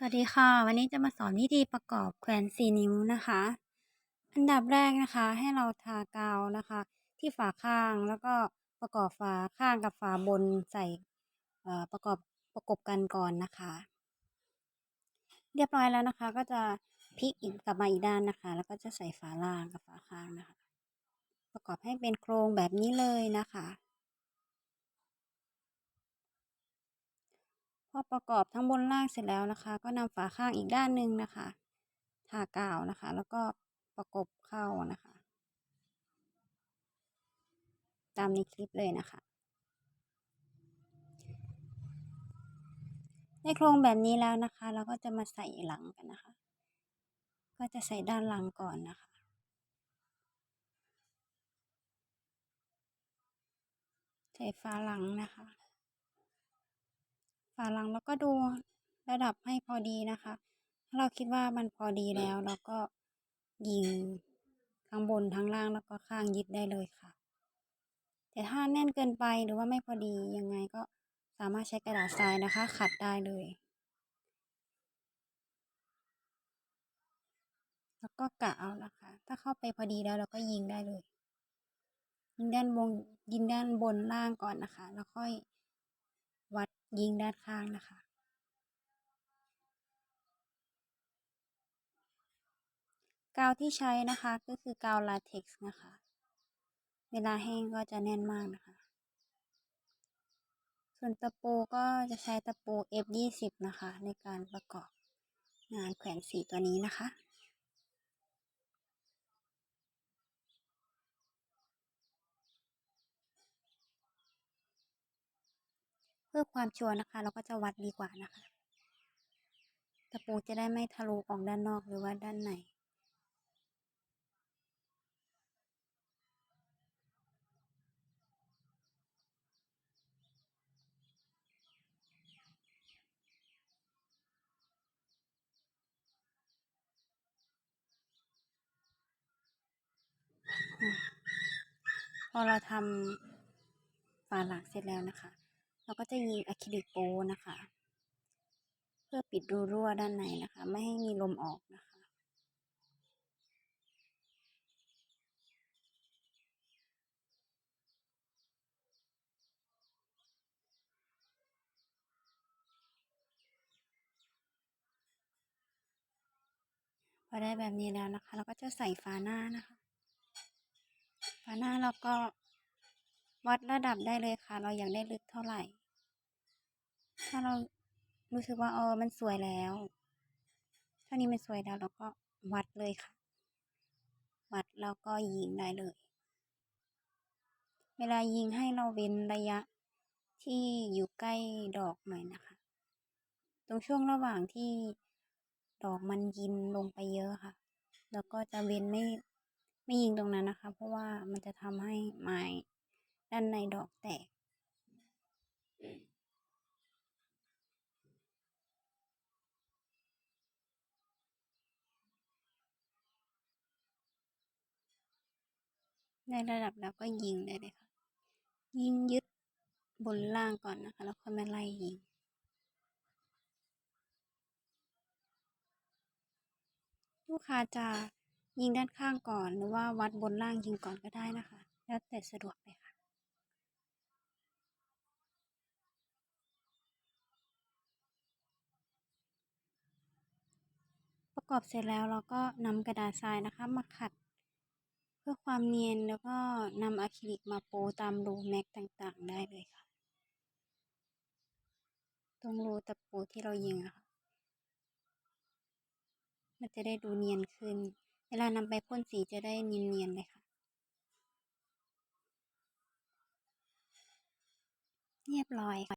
สวัสดีค่ะ วันนี้จะมาสอนวิธีประกอบแขวน4นิ้วนะคะ อันดับแรกนะคะ ให้เราทากาวนะคะ ที่ฝาข้างแล้วก็ประกอบฝาข้างกับฝาบนใส่ประกอบประกบกันก่อนนะคะ เรียบร้อยแล้วนะคะ ก็จะพลิกอีกกลับมาอีกด้านนะคะ แล้วก็จะใส่ฝาล่างกับฝาข้างนะคะ ประกอบให้เป็นโครงแบบนี้เลยนะคะ อประกอบทั้งบนล่างเสร็จแล้วนะคะ ก็นำฝาข้างอีกด้านหนึ่งนะคะทากาวนะคะ แล้วก็ประกบเข้านะคะ ตามในคลิปเลยนะคะ ได้โครงแบบนี้แล้วนะคะ เราก็จะมาใส่หลังกันนะคะ ก็จะใส่ด้านหลังก่อนนะคะ ใส่ฝาหลังนะคะ ฝาหลังแล้วก็ดูระดับให้พอดีนะคะ ถ้าเราคิดว่ามันพอดีแล้วเราก็ยิงข้างบนทั้งล่างแล้วก็ข้างยึดได้เลยค่ะ แต่ถ้าแน่นเกินไปหรือว่าไม่พอดียังไงก็สามารถใช้กระดาษทรายนะคะ ขัดได้เลย แล้วก็กะเอานะคะ ถ้าเข้าไปพอดีแล้วเราก็ยิงได้เลย ยิงด้านบนยิงด้านบนล่างก่อนนะคะ แล้วค่อยวัด ยิงด้านข้างนะคะ กาวที่ใช้นะคะก็คือกาวลาเท็กซ์นะคะ เวลาแห้งก็จะแน่นมากนะคะ ส่วนตะปูก็จะใช้ตะปู F20 นะคะ ในการประกอบงานแขวนสีตัวนี้นะคะ พื่อความชัวร์นะคะ เราก็จะวัดดีกว่านะคะ ตะปูจะได้ไม่ทะลุออกด้านนอกหรือว่าด้านในพอเราทำฝาหลังเสร็จแล้วนะคะ เราก็จะยิงอะคริลิกโปนะคะ เพื่อปิดรูรั่วด้านในนะคะ ไม่ให้มีลมออกนะคะพอได้แบบนี้แล้วนะคะ เราก็จะใส่ฝาหน้านะคะ ฝาหน้าเราก็วัดระดับได้เลยค่ะ เราอยากได้ลึกเท่าไหร่ ถ้าเรารู้สึกว่าเออมันสวยแล้ว เท่านี้มันสวยแล้วเราก็วัดเลยค่ะ วัดแล้วก็ยิงได้เลย เวลายิงให้เราเว้นระยะที่อยู่ใกล้ดอกหน่อยนะคะ ตรงช่วงระหว่างที่ดอกมันยินลงไปเยอะค่ะ แล้วก็จะเว้นไม่ไม่ยิงตรงนั้นนะคะ เพราะว่ามันจะทำให้ไม้ด้านในดอกแตก ได้ระดับแล้วก็ยิงได้เลยค่ะ ยิงยึดบนล่างก่อนนะคะ แล้วค่อยมาไล่ยิงลูกค้าจะยิงด้านข้างก่อนหรือว่าวัดบนล่างยิงก่อนก็ได้นะคะ แล้วแต่สะดวกเลยค่ะ ประกอบเสร็จแล้วเราก็นำกระดาษทรายนะคะมาขัด พื่อความเนียนแล้วก็นำอะคริลิกมาโปตามรูแม็กต่างๆ ได้เลยค่ะ ตรงรูตะปูที่เรายิงอะค่ะ มันจะได้ดูเนียนขึ้น เวลานำไปพ่นสีจะได้เนียนๆเลยค่ะ เรียบร้อยค่ะ